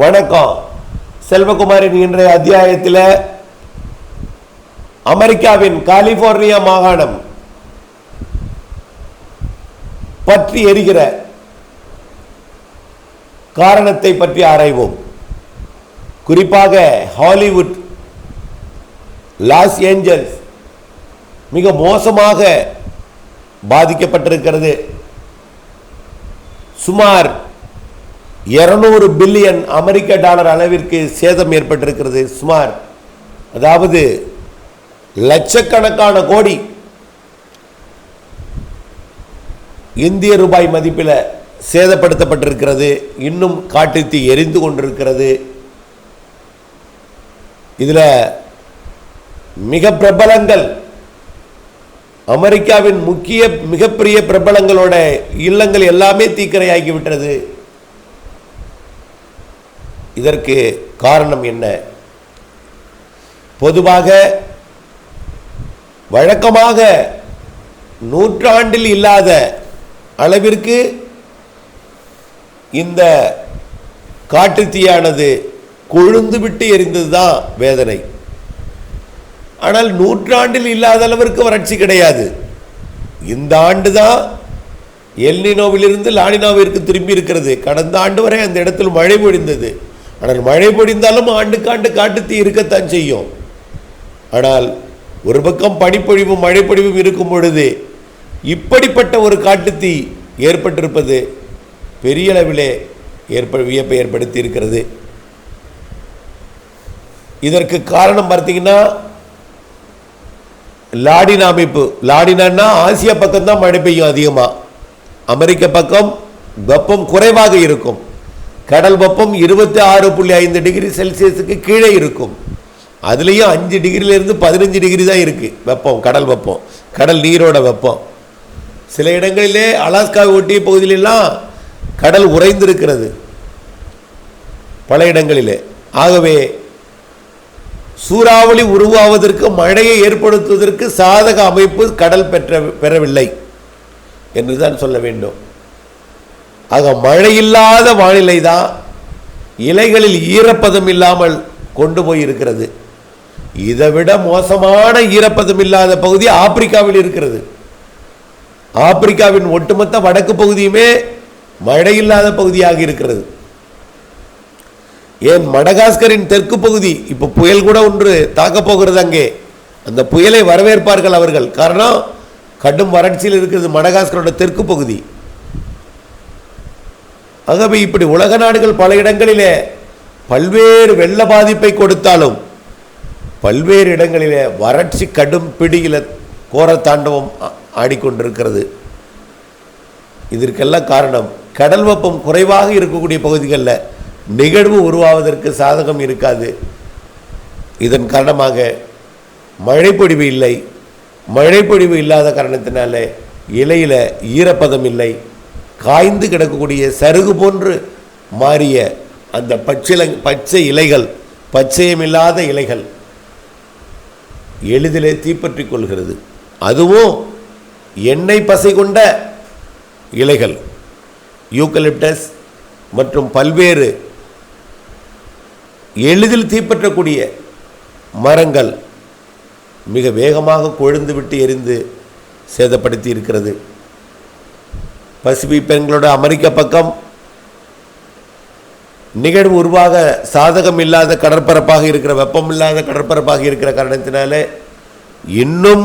வணக்கம். செல்வகுமாரின் இன்றைய அத்தியாயத்தில் அமெரிக்காவின் கலிபோர்னியா மாகாணம் பற்றி எரிகிற காரணத்தை பற்றி ஆராய்வோம். குறிப்பாக ஹாலிவுட் லாஸ் ஏஞ்சல்ஸ் மிக மோசமாக பாதிக்கப்பட்டிருக்கிறது. சுமார் 200 பில்லியன் அமெரிக்க டாலர் அளவிற்கு சேதம் ஏற்பட்டிருக்கிறது. சுமார் அதாவது லட்சக்கணக்கான கோடி இந்திய ரூபாய் மதிப்பில் சேதப்படுத்தப்பட்டிருக்கிறது. இன்னும் காட்டுத்தீ எரிந்து கொண்டிருக்கிறது. இதில் மிக பிரபலங்கள் அமெரிக்காவின் முக்கிய மிகப்பெரிய பிரபலங்களோட இல்லங்கள் எல்லாமே தீக்கிரையாகி விட்டது இதற்கு காரணம் என்ன? பொதுவாக வழக்கமாக நூற்றாண்டில் இல்லாத அளவிற்கு இந்த காட்டுத்தீயானது கொழுந்து விட்டு எரிந்தது தான் வேதனை. ஆனால் நூற்றாண்டில் இல்லாத அளவிற்கு வறட்சி கிடையாது. இந்த ஆண்டு தான் எல்னினோவிலிருந்து லானினோவிற்கு திரும்பி இருக்கிறது கடந்த ஆண்டு வரை அந்த இடத்தில் மழை பொழிந்தது. ஆனால் மழை பொழிந்தாலும் ஆண்டுக்காண்டு காட்டுத்தீ இருக்கத்தான் செய்யும். ஆனால் ஒரு பக்கம் பனிப்பொழிவும் மழைப்பொழிவும் இருக்கும் பொழுது இப்படிப்பட்ட ஒரு காட்டுத்தீ ஏற்பட்டிருப்பது பெரிய அளவிலே ஏற்ப வியப்பை ஏற்படுத்தி இருக்கிறது இதற்கு காரணம் பார்த்தீங்கன்னா லாடின் அமைப்பு. லாடினான்னா ஆசியா பக்கம் தான் மழை பெய்யும் அதிகமாக அமெரிக்க பக்கம் வெப்பம் குறைவாக இருக்கும். கடல் வெப்பம் இருபத்தி ஆறு புள்ளி ஐந்து டிகிரி செல்சியஸுக்கு கீழே இருக்கும். அதுலேயும் அஞ்சு டிகிரியிலேருந்து பதினஞ்சு டிகிரி தான் இருக்குது வெப்பம் கடல் வெப்பம் கடல் நீரோட வெப்பம். சில இடங்களிலே அலாஸ்காவை ஒட்டிய பகுதியிலெல்லாம் கடல் உறைந்திருக்கிறது. பல இடங்களிலே. ஆகவே சூறாவளி உருவாவதற்கு மழையை ஏற்படுத்துவதற்கு சாதக அமைப்பு கடல் பெற்ற பெறவில்லை. என்றுதான் சொல்ல வேண்டும். ஆக மழை இல்லாத வானிலை தான் இலைகளில் ஈரப்பதம் இல்லாமல் கொண்டு போய் இருக்கிறது இதை விட மோசமான ஈரப்பதம் இல்லாத பகுதி ஆப்பிரிக்காவில் இருக்கிறது. ஆப்பிரிக்காவின் ஒட்டுமொத்த வடக்கு பகுதியுமே மழை இல்லாத பகுதியாக இருக்கிறது. ஏன் மடகாஸ்கரின் தெற்கு பகுதி இப்போ புயல் கூட ஒன்று தாக்கப் போகிறது அங்கே. அந்த புயலை வரவேற்பார்கள் அவர்கள். காரணம் கடும் வறட்சியில் இருக்கிறது மடகாஸ்கரோட தெற்கு பகுதி. ஆகவே இப்படி உலக நாடுகள் பல இடங்களிலே பல்வேறு வெள்ள பாதிப்பை கொடுத்தாலும் பல்வேறு இடங்களிலே வறட்சி கடும் பிடியில் கோர தாண்டவம் ஆ- ஆடிக்கொண்டிருக்கிறது. இதற்கெல்லாம் காரணம் கடல் வெப்பம் குறைவாக இருக்கக்கூடிய பகுதிகளில் நிகழ்வு உருவாவதற்கு சாதகம் இருக்காது. இதன் காரணமாக மழைப்பொழிவு இல்லை. மழைப்பொழிவு இல்லாத காரணத்தினால இலையில் ஈரப்பதம் இல்லை. காய்ந்து கிடக்கக்கூடிய சருகு போன்று மாறிய அந்த பச்சில பச்சை இலைகள் பச்சையமில்லாத இலைகள் எளிதிலே தீப்பற்றிக் கொள்கிறது. அதுவும் எண்ணெய் பசை கொண்ட இலைகள். யூக்கலிப்டஸ் மற்றும் பல்வேறு எளிதில் தீப்பற்றக்கூடிய மரங்கள் மிக வேகமாக கொழுந்து விட்டு எரிந்து சேதப்படுத்தி இருக்கிறது. பசிபிக் பெண்களோட அமெரிக்க பக்கம் நிகழ்வு உருவாக சாதகம் இல்லாத கடற்பரப்பாக இருக்கிற வெப்பம் இல்லாத கடற்பரப்பாக இருக்கிற காரணத்தினாலே இன்னும்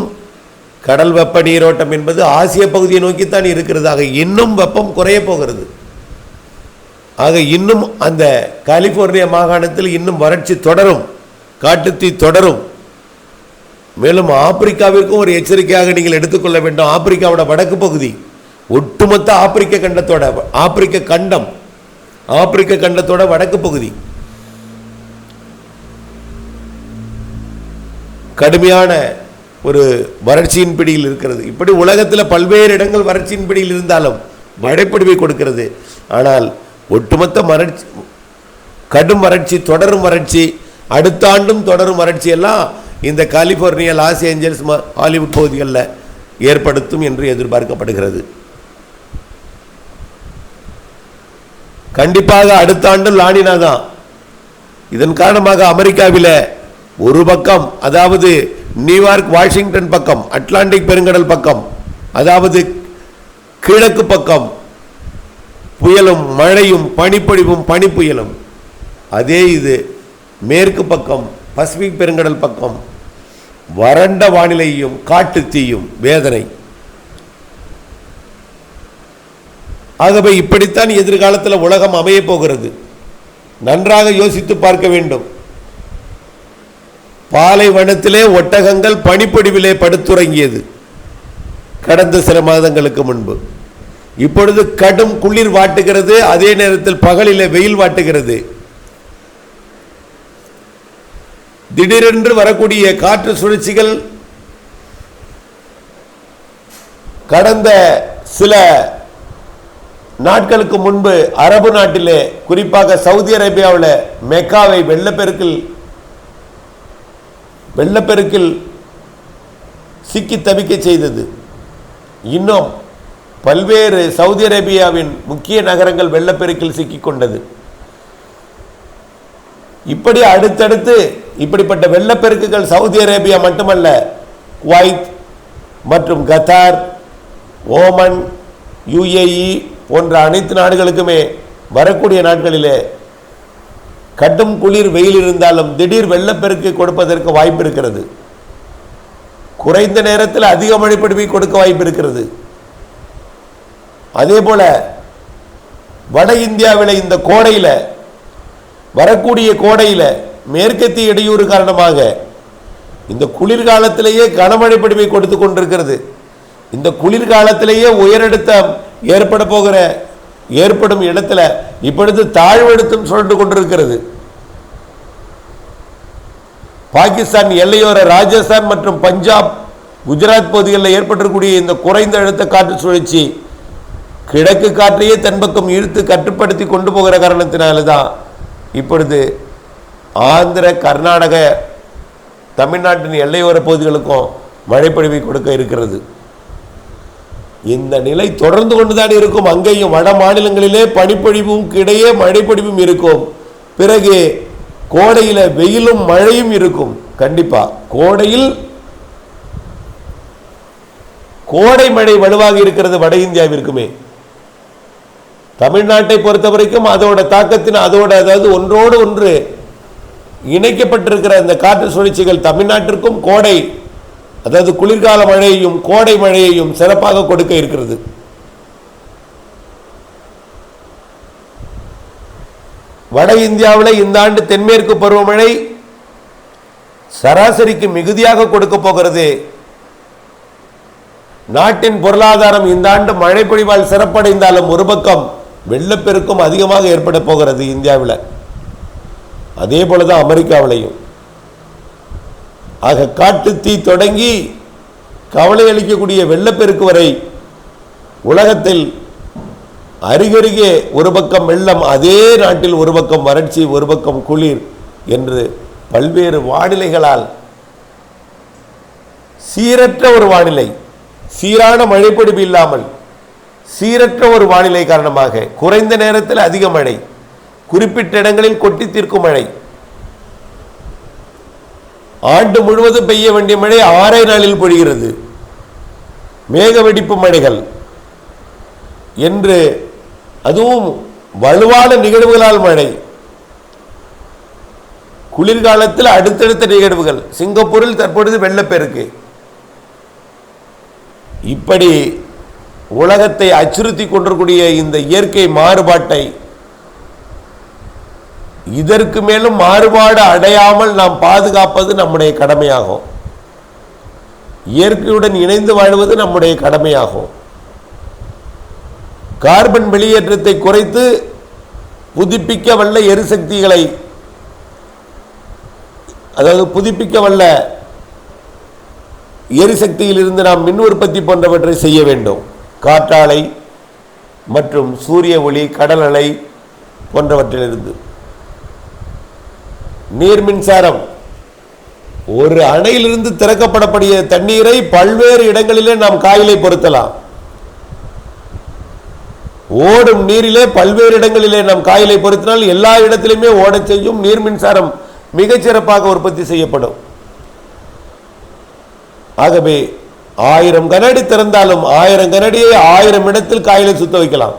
கடல் வெப்ப நீரோட்டம் என்பது ஆசிய பகுதியை நோக்கித்தான் இருக்கிறதாக இன்னும் வெப்பம் குறைய போகிறது. ஆக இன்னும் அந்த கலிபோர்னியா மாகாணத்தில் இன்னும் வறட்சி தொடரும் காட்டுத்தீ தொடரும். மேலும் ஆப்பிரிக்காவிற்கும் ஒரு எச்சரிக்கையாக நீங்கள் எடுத்துக்கொள்ள வேண்டும். ஆப்பிரிக்காவோட வடக்கு பகுதி ஒட்டுமொத்த ஆப்பிரிக்க கண்டத்தோட ஆப்பிரிக்க கண்டம் ஆப்பிரிக்க கண்டத்தோட வடக்கு பகுதி. கடுமையான ஒரு வறட்சியின் பிடியில் இருக்கிறது. இப்படி உலகத்தில் பல்வேறு இடங்கள் வறட்சியின் பிடியில் இருந்தாலும் மழைப்பொழிவை கொடுக்கிறது. ஆனால் ஒட்டுமொத்த வறட்சி கடும் வறட்சி தொடரும் வறட்சி அடுத்த ஆண்டும் தொடரும் வறட்சி எல்லாம் இந்த கலிபோர்னியா லாஸ் ஏஞ்சல்ஸ் ஹாலிவுட் பகுதிகளில் ஏற்படுத்தும் என்று எதிர்பார்க்கப்படுகிறது. கண்டிப்பாக அடுத்த ஆண்டு லானினா தான். இதன் காரணமாக அமெரிக்காவில் ஒரு பக்கம் அதாவது நியூயார்க் வாஷிங்டன் பக்கம் அட்லாண்டிக் பெருங்கடல் பக்கம் அதாவது கிழக்கு பக்கம் புயலும் மழையும் பனிப்பொழிவும் பனி புயலும் அதே இது மேற்கு பக்கம் பசிபிக் பெருங்கடல் பக்கம் வறண்ட வானிலையும் காட்டு தீயும் வேதனை. ஆகவே இப்படித்தான் எதிர்காலத்தில் உலகம் அமையப் போகிறது. நன்றாக யோசித்து பார்க்க வேண்டும். பாலைவனத்திலே ஒட்டகங்கள் பனிப்பொடிவிலே படுத்துறங்கியது. கடந்த சில மாதங்களுக்கு முன்பு. இப்பொழுது கடும் குளிர் வாட்டுகிறது அதே நேரத்தில் பகலிலே வெயில் வாட்டுகிறது. திடீரென்று வரக்கூடிய காற்று சுழற்சிகள் கடந்த சில நாட்களுக்கு முன்பு அரபு நாட்டிலே குறிப்பாக சவுதி அரேபியாவில் மெக்காவை வெள்ளப்பெருக்கில் வெள்ளப்பெருக்கில் சிக்கி தவிக்க செய்தது. இன்னும் பல்வேறு சவுதி அரேபியாவின் முக்கிய நகரங்கள் வெள்ளப்பெருக்கில் சிக்கிக்கொண்டது இப்படி அடுத்தடுத்து இப்படிப்பட்ட வெள்ளப்பெருக்குகள் சவுதி அரேபியா மட்டுமல்ல குவைத் மற்றும் கத்தார் ஓமன் யுஏஇ போன்ற அனைத்து நாடுகளுக்குமே வரக்கூடிய நாட்களிலே கடும் குளிர் வெயில் இருந்தாலும் திடீர் வெள்ளப்பெருக்கு கொடுப்பதற்கு வாய்ப்பு இருக்கிறது. குறைந்த நேரத்தில் அதிக மழை கொடுக்க வாய்ப்பு இருக்கிறது. அதே போல வட இந்தியாவில் இந்த கோடையில் வரக்கூடிய கோடையில் மேற்கத்திய இடையூறு காரணமாக இந்த குளிர்காலத்திலேயே கனமழை பிடிப்பை கொடுத்து கொண்டிருக்கிறது. இந்த குளிர்காலத்திலேயே உயரழுத்தம் ஏற்பட போகிற ஏற்படும் இடத்துல இப்பொழுது தாழ்வெடுத்தும் சுழன்று கொண்டிருக்கிறது. பாகிஸ்தான் எல்லையோர ராஜஸ்தான் மற்றும் பஞ்சாப் குஜராத் பகுதிகளில் ஏற்பட்டிருக்கக்கூடிய இந்த குறைந்த அழுத்த காற்று சுழற்சி கிழக்கு காற்றையே தென்பக்கம் இழுத்து கட்டுப்படுத்தி கொண்டு போகிற காரணத்தினால தான் இப்பொழுது ஆந்திர கர்நாடக தமிழ்நாட்டின் எல்லையோர பகுதிகளுக்கும் மழைப்பொழிவை கொடுக்க இருக்கிறது. இந்த நிலை தொடர்ந்து கொண்டுதான் இருக்கும். அங்கேயும் வட மாநிலங்களிலே பனிப்பொழிவும் கிடையே மழைப்பொழிவும் இருக்கும். பிறகு கோடையில வெயிலும் மழையும் இருக்கும். கண்டிப்பா கோடையில் கோடை மழை வலுவாக இருக்கிறது வட இந்தியாவிற்குமே. தமிழ்நாட்டை பொறுத்த வரைக்கும் அதோட தாக்கத்தின் அதோட அதாவது ஒன்றோடு ஒன்று இணைக்கப்பட்டிருக்கிற இந்த காற்று சுழற்சிகள் தமிழ்நாட்டிற்கும் கோடை அதாவது குளிர்கால மழையையும் கோடை மழையையும் சிறப்பாக கொடுக்க இருக்கிறது. வட இந்தியாவில் இந்த ஆண்டு தென்மேற்கு பருவமழை சராசரிக்கு மிகுதியாக கொடுக்க போகிறது. நாட்டின் பொருளாதாரம் இந்த ஆண்டு மழை பொழிவால் சிறப்படைந்தாலும் ஒரு பக்கம் வெள்ளப்பெருக்கும் அதிகமாக ஏற்பட போகிறது இந்தியாவில். அதே போலதான் அமெரிக்காவிலையும். ஆக காட்டு தீ தொடங்கி கவலை அளிக்கக்கூடிய வெள்ளப்பெருக்கு வரை உலகத்தில் அருகருகே ஒரு பக்கம் வெள்ளம் அதே நாட்டில் ஒரு பக்கம் வறட்சி ஒரு பக்கம் குளிர் என்று பல்வேறு வானிலைகளால் சீரற்ற ஒரு வானிலை சீரான மழைப்பொழிவு இல்லாமல் சீரற்ற ஒரு வானிலை காரணமாக குறைந்த நேரத்தில் அதிக மழை குறிப்பிட்ட இடங்களில் கொட்டி தீர்க்கும் மழை ஆண்டு முழுவதும் பெய்ய வேண்டிய மழை ஆறே நாளில் பொழிகிறது. மேக வெடிப்பு மழைகள். என்று அதுவும் வலுவான நிகழ்வுகளால் மழை. குளிர்காலத்தில் அடுத்தடுத்த நிகழ்வுகள். சிங்கப்பூரில் தற்பொழுது வெள்ளப்பெருக்கு. இப்படி உலகத்தை அச்சுறுத்தி கொண்டிருக்கூடிய இந்த இயற்கை மாறுபாட்டை இதற்கு மேலும் மாறுபாடு அடையாமல் நாம் பாதுகாப்பது நம்முடைய கடமையாகும். இயற்கையுடன் இணைந்து வாழ்வது நம்முடைய கடமையாகும். கார்பன் வெளியேற்றத்தை குறைத்து புதுப்பிக்க வல்ல எரிசக்திகளை அதாவது புதுப்பிக்க வல்ல எரிசக்தியிலிருந்து நாம் மின் உற்பத்தி போன்றவற்றை செய்ய வேண்டும். காற்றாலை மற்றும் சூரிய ஒளி கடல் அலை போன்றவற்றிலிருந்து. நீர் மின்சாரம். ஒரு அணையிலிருந்து திறக்கப்படக்கூடிய தண்ணீரை பல்வேறு இடங்களிலே நாம் காயிலை பொருத்தலாம். ஓடும் நீரிலே பல்வேறு இடங்களிலே நாம் காயிலை பொருத்தினால் எல்லா இடத்திலுமே ஓடச் செய்யும் நீர் மின்சாரம் மிகச்சிறப்பாக உற்பத்தி செய்யப்படும். ஆகவே ஆயிரம் கனடி திறந்தாலும் ஆயிரம் கனடியை ஆயிரம் இடத்தில் காயிலை சுத்த வைக்கலாம்.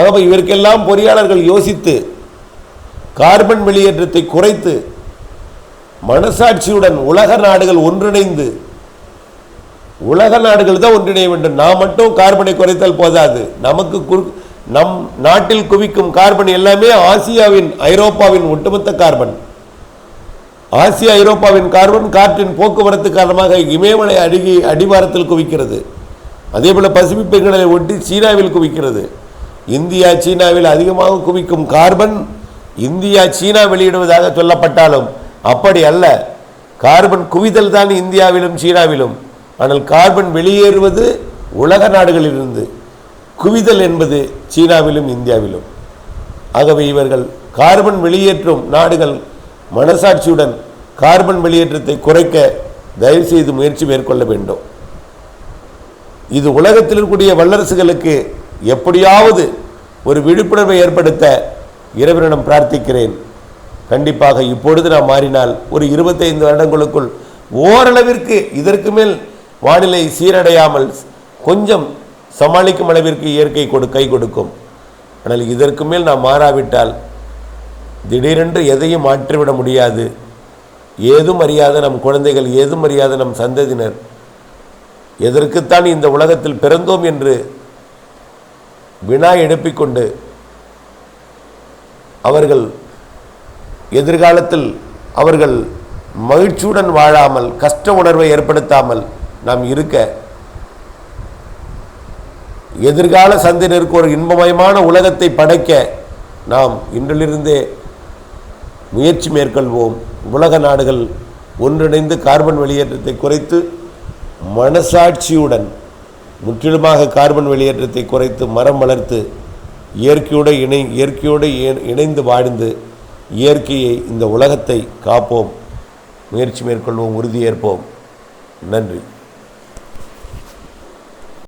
ஆகவே இவருக்கெல்லாம் பொறியாளர்கள் யோசித்து கார்பன் வெளியேற்றத்தை குறைத்து மனசாட்சியுடன் உலக நாடுகள் ஒன்றிணைந்து உலக நாடுகள் தான் ஒன்றிணைய வேண்டும். நாம் மட்டும் கார்பனை குறைத்தால் போதாது. நமக்கு குறு- நம் நாட்டில் குவிக்கும் கார்பன் எல்லாமே ஆசியாவின் ஐரோப்பாவின் ஒட்டுமொத்த கார்பன். ஆசியா ஐரோப்பாவின் கார்பன் காற்றின் போக்குவரத்து காரணமாக இமயமலை அருகி அடிவாரத்தில் குவிக்கிறது. அதே போல பசிபிக் பெருங்கடலை ஒட்டி சீனாவில் குவிக்கிறது. இந்தியா சீனாவில் அதிகமாக குவிக்கும் கார்பன் இந்தியா சீனா வெளியிடுவதாக சொல்லப்பட்டாலும் அப்படி அல்ல. கார்பன் குவிதல் தான் இந்தியாவிலும் சீனாவிலும். ஆனால் கார்பன் வெளியேறுவது உலக நாடுகளிலிருந்து. குவிதல் என்பது சீனாவிலும் இந்தியாவிலும். ஆகவே இவர்கள் கார்பன் வெளியேற்றும் நாடுகள் மனசாட்சியுடன் கார்பன் வெளியேற்றத்தை குறைக்க தயவு செய்து முயற்சி மேற்கொள்ள வேண்டும். இது உலகத்தில் இருக்கக்கூடிய வல்லரசுகளுக்கு எப்படியாவது ஒரு விழிப்புணர்வை ஏற்படுத்த இறைவனிடம் பிரார்த்திக்கிறேன். கண்டிப்பாக இப்பொழுது நான் மாறினால் ஒரு இருபத்தைந்து வருடங்களுக்குள் ஓரளவிற்கு இதற்கு மேல் வானிலை சீரடையாமல் கொஞ்சம் சமாளிக்கும் அளவிற்கு இயற்கை கொடு கை கொடுக்கும். ஆனால் இதற்கு மேல் நாம் மாறாவிட்டால் திடீரென்று எதையும் மாற்றிவிட முடியாது. ஏதும் அறியாத நம் குழந்தைகள் ஏதும் அறியாத நம் சந்ததியினர் எதற்குத்தான் இந்த உலகத்தில் பிறந்தோம் என்று வினா எழுப்பிக்கொண்டு அவர்கள் எதிர்காலத்தில் அவர்கள் மகிழ்ச்சியுடன் வாழாமல் கஷ்ட உணர்வை ஏற்படுத்தாமல் நாம் இருக்க எதிர்கால சந்தினருக்கு ஒரு இன்பமயமான உலகத்தை படைக்க நாம் இன்றிலிருந்தே முயற்சி மேற்கொள்வோம். உலக நாடுகள் ஒன்றிணைந்து கார்பன் வெளியேற்றத்தை குறைத்து மனசாட்சியுடன் முற்றிலுமாக கார்பன் வெளியேற்றத்தை குறைத்து மரம் வளர்த்து இயற்கையோடு இணை இயற்கையோடு இணை- இணைந்து வாழ்ந்து இயற்கையை இந்த உலகத்தை காப்போம். முயற்சி மேற்கொள்வோம் உறுதியேற்போம் நன்றி.